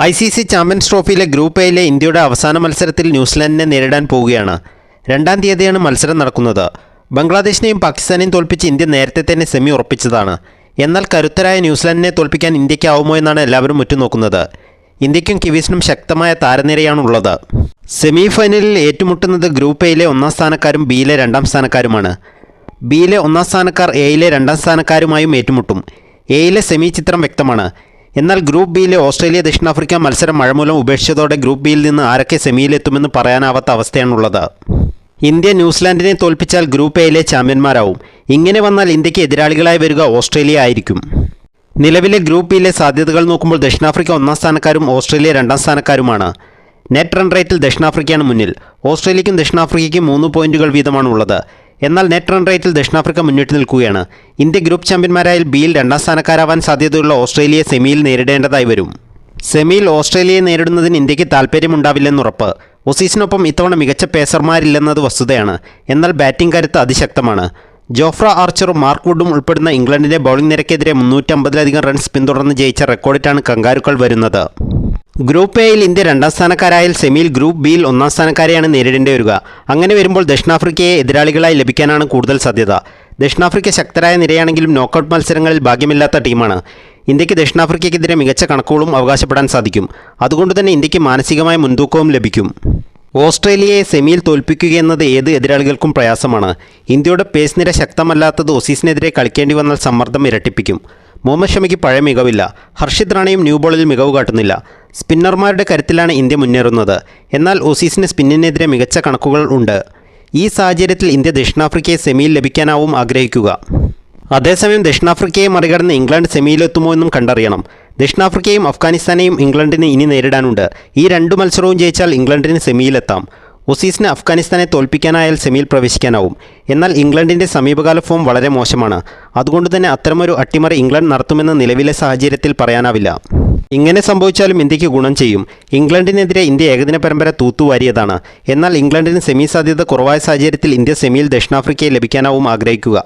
I C C champions ട്രോഫിയിലെ group എയിലെ ഇന്ത്യയുടെ അവസാന മത്സരത്തിൽ ന്യൂസിലാൻഡിനെ നേരിടാൻ പോവുകയാണ്. രണ്ടാം തീയതിയാണ് മത്സരം നടക്കുന്നത്. ബംഗ്ലാദേശിനെയും പാകിസ്ഥാനെയും തോൽപ്പിച്ച് ഇന്ത്യ നേരത്തെ തന്നെ സെമി ഉറപ്പിച്ചതാണ്. എന്നാൽ കരുത്തരായ ന്യൂസിലാൻഡിനെ തോൽപ്പിക്കാൻ ഇന്ത്യക്കാവുമോ എന്നാണ് എല്ലാവരും ഉറ്റുനോക്കുന്നത്. ഇന്ത്യക്കും കിവീസിനും ശക്തമായ താരനിരയാണുള്ളത്. സെമി ഫൈനലിൽ ഏറ്റുമുട്ടുന്നത് ഗ്രൂപ്പ് എയിലെ ഒന്നാം സ്ഥാനക്കാരും ബിയിലെ രണ്ടാം സ്ഥാനക്കാരുമാണ്. ബിയിലെ ഒന്നാം സ്ഥാനക്കാർ എയിലെ രണ്ടാം സ്ഥാനക്കാരുമായും ഏറ്റുമുട്ടും. എയിലെ സെമി ചിത്രം വ്യക്തമാണ്. എന്നാൽ ഗ്രൂപ്പ് ബിയിലെ ഓസ്ട്രേലിയ ദക്ഷിണാഫ്രിക്ക മത്സരം മഴമൂലം ഉപേക്ഷിച്ചതോടെ ഗ്രൂപ്പ് ബിയിൽ നിന്ന് ആരൊക്കെ സെമിയിലെത്തുമെന്ന് പറയാനാവാത്ത അവസ്ഥയാണുള്ളത്. ഇന്ത്യ ന്യൂസിലാൻഡിനെ തോൽപ്പിച്ചാൽ ഗ്രൂപ്പ് എയിലെ ചാമ്പ്യന്മാരാവും. ഇങ്ങനെ വന്നാൽ ഇന്ത്യയ്ക്ക് എതിരാളികളായി വരിക ഓസ്ട്രേലിയ ആയിരിക്കും. നിലവിലെ ഗ്രൂപ്പ് ബിയിലെ സാധ്യതകൾ നോക്കുമ്പോൾ ദക്ഷിണാഫ്രിക്ക ഒന്നാം സ്ഥാനക്കാരും ഓസ്ട്രേലിയ രണ്ടാം സ്ഥാനക്കാരുമാണ്. നെറ്റ് റൺ റേറ്റിൽ ദക്ഷിണാഫ്രിക്കയാണ് മുന്നിൽ. ഓസ്ട്രേലിയക്കും ദക്ഷിണാഫ്രിക്കയ്ക്കും മൂന്ന് പോയിന്റുകൾ വീതമാണ് ഉള്ളത് എന്നാൽ നെറ്റ് റൺ റേറ്റിൽ ദക്ഷിണാഫ്രിക്ക മുന്നിട്ട് നിൽക്കുകയാണ്. ഇന്ത്യ ഗ്രൂപ്പ് ചാമ്പ്യന്മാരായാൽ ബിയിൽ രണ്ടാം സ്ഥാനക്കാരാവാൻ സാധ്യതയുള്ള ഓസ്ട്രേലിയയെ സെമിയിൽ നേരിടേണ്ടതായി വരും. സെമിയിൽ ഓസ്ട്രേലിയയെ നേരിടുന്നതിന് ഇന്ത്യയ്ക്ക് താൽപ്പര്യമുണ്ടാവില്ലെന്നുറപ്പ് ഒസീസിനൊപ്പം ഇത്തവണ മികച്ച പേസർമാരില്ലെന്നത് വസ്തുതയാണ്. എന്നാൽ ബാറ്റിംഗ് കരുത്ത് അതിശക്തമാണ്. ജോഫ്ര ആർച്ചറും മാർക്ക് വുഡും ഉൾപ്പെടുന്ന ഇംഗ്ലണ്ടിന്റെ ബൗളിംഗ് നിരക്കെതിരെ മുന്നൂറ്റമ്പതിലധികം റൺസ് പിന്തുടർന്ന് ജയിച്ച റെക്കോർഡിട്ടാണ് കങ്കാരുക്കൾ വരുന്നത്. ഗ്രൂപ്പ് എയിൽ ഇന്ത്യ രണ്ടാം സ്ഥാനക്കാരായാൽ സെമിയിൽ ഗ്രൂപ്പ് ബിയിൽ ഒന്നാം സ്ഥാനക്കാരെയാണ് നേരിടേണ്ടി വരിക. അങ്ങനെ വരുമ്പോൾ ദക്ഷിണാഫ്രിക്കയെ എതിരാളികളായി ലഭിക്കാനാണ് കൂടുതൽ സാധ്യത. ദക്ഷിണാഫ്രിക്ക ശക്തരായ നിരയാണെങ്കിലും നോക്കൌട്ട് മത്സരങ്ങളിൽ ഭാഗ്യമില്ലാത്ത ടീമാണ്. ഇന്ത്യയ്ക്ക് ദക്ഷിണാഫ്രിക്കയ്ക്കെതിരെ മികച്ച കണക്കുകളും അവകാശപ്പെടാൻ സാധിക്കും. അതുകൊണ്ട് തന്നെ ഇന്ത്യയ്ക്ക് മാനസികമായ മുൻതൂക്കവും ലഭിക്കും. ഓസ്ട്രേലിയയെ സെമിയിൽ തോൽപ്പിക്കുകയെന്നത് ഏത് എതിരാളികൾക്കും പ്രയാസമാണ്. ഇന്ത്യയുടെ പേസ് നിര ശക്തമല്ലാത്തത് ഒസീസിനെതിരെ കളിക്കേണ്ടി വന്നാൽ സമ്മർദ്ദം ഇരട്ടിപ്പിക്കും. മുഹമ്മദ് ഷമിക്ക് പഴയ മികവില്ല. ഹർഷിത് റാണയും ന്യൂ ബോളിൽ മികവ് കാട്ടുന്നില്ല. സ്പിന്നർമാരുടെ കരുത്തിലാണ് ഇന്ത്യ മുന്നേറുന്നത്. എന്നാൽ ഓസീസിന് സ്പിന്നിനെതിരെ മികച്ച കണക്കുകൾ ഉണ്ട്. ഈ സാഹചര്യത്തിൽ ഇന്ത്യ ദക്ഷിണാഫ്രിക്കയെ സെമിയിൽ ലഭിക്കാനാവും ആഗ്രഹിക്കുക. അതേസമയം ദക്ഷിണാഫ്രിക്കയെ മറികടന്ന് ഇംഗ്ലണ്ട് സെമിയിലെത്തുമോ എന്നും കണ്ടറിയണം. ദക്ഷിണാഫ്രിക്കയും അഫ്ഗാനിസ്ഥാനെയും ഇംഗ്ലണ്ടിന് ഇനി നേരിടാനുണ്ട്. ഈ രണ്ട് മത്സരവും ജയിച്ചാൽ ഇംഗ്ലണ്ടിന് സെമിയിലെത്താം. ഒസീസിന് അഫ്ഗാനിസ്ഥാനെ തോൽപ്പിക്കാനായാൽ സെമിയിൽ പ്രവേശിക്കാനാവും. എന്നാൽ ഇംഗ്ലണ്ടിന്റെ സമീപകാല ഫോം വളരെ മോശമാണ്. അതുകൊണ്ട് തന്നെ അത്തരമൊരു അട്ടിമറി ഇംഗ്ലണ്ട് നടത്തുമെന്ന് നിലവിലെ സാഹചര്യത്തിൽ പറയാനാവില്ല. ഇങ്ങനെ സംഭവിച്ചാലും ഇന്ത്യയ്ക്ക് ഗുണം ചെയ്യും. ഇംഗ്ലണ്ടിനെതിരെ ഇന്ത്യ ഏകദിന പരമ്പര തൂത്തുവാരിയതാണ്. എന്നാൽ ഇംഗ്ലണ്ടിന് സെമി സാധ്യത കുറവായ സാഹചര്യത്തിൽ ഇന്ത്യ സെമിയിൽ ദക്ഷിണാഫ്രിക്കയെ ലഭിക്കാനാവും ആഗ്രഹിക്കുക.